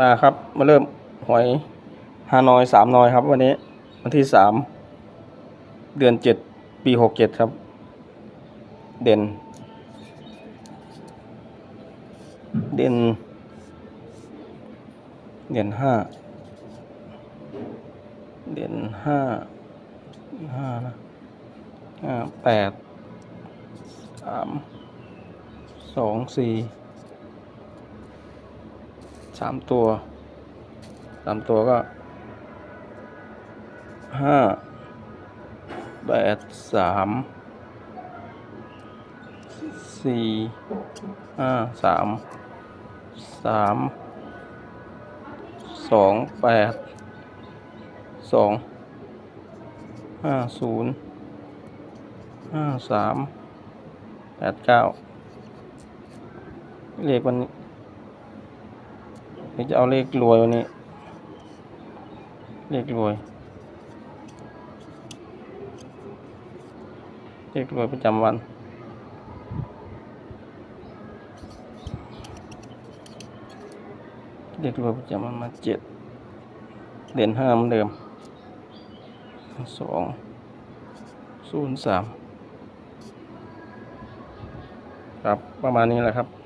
มาครับมาเริ่มหวยฮานอยสามนอยครับ วันนี้วันที่สามเดือนเจ็ดปีหกเจ็ดครับ เด่น เด่น เด่นห้าเด่นห้าห้านะห้าแปดสามสองสี่ สามตัวสามตัวก็ห้าแปดสามสี่ห้าสามสามสองแปดสองห้าศูนย์ห้าสามแปดเก้าเลขวันนี้ เดี๋ยวจะเอาเลขรวยวันนี้ เลขรวย เลขรวยประจำวันเลขรวยประจำวันมาเจ็ดเด่นห้าเหมือนเดิมสองศูนย์สามครับประมาณนี้แหละครับ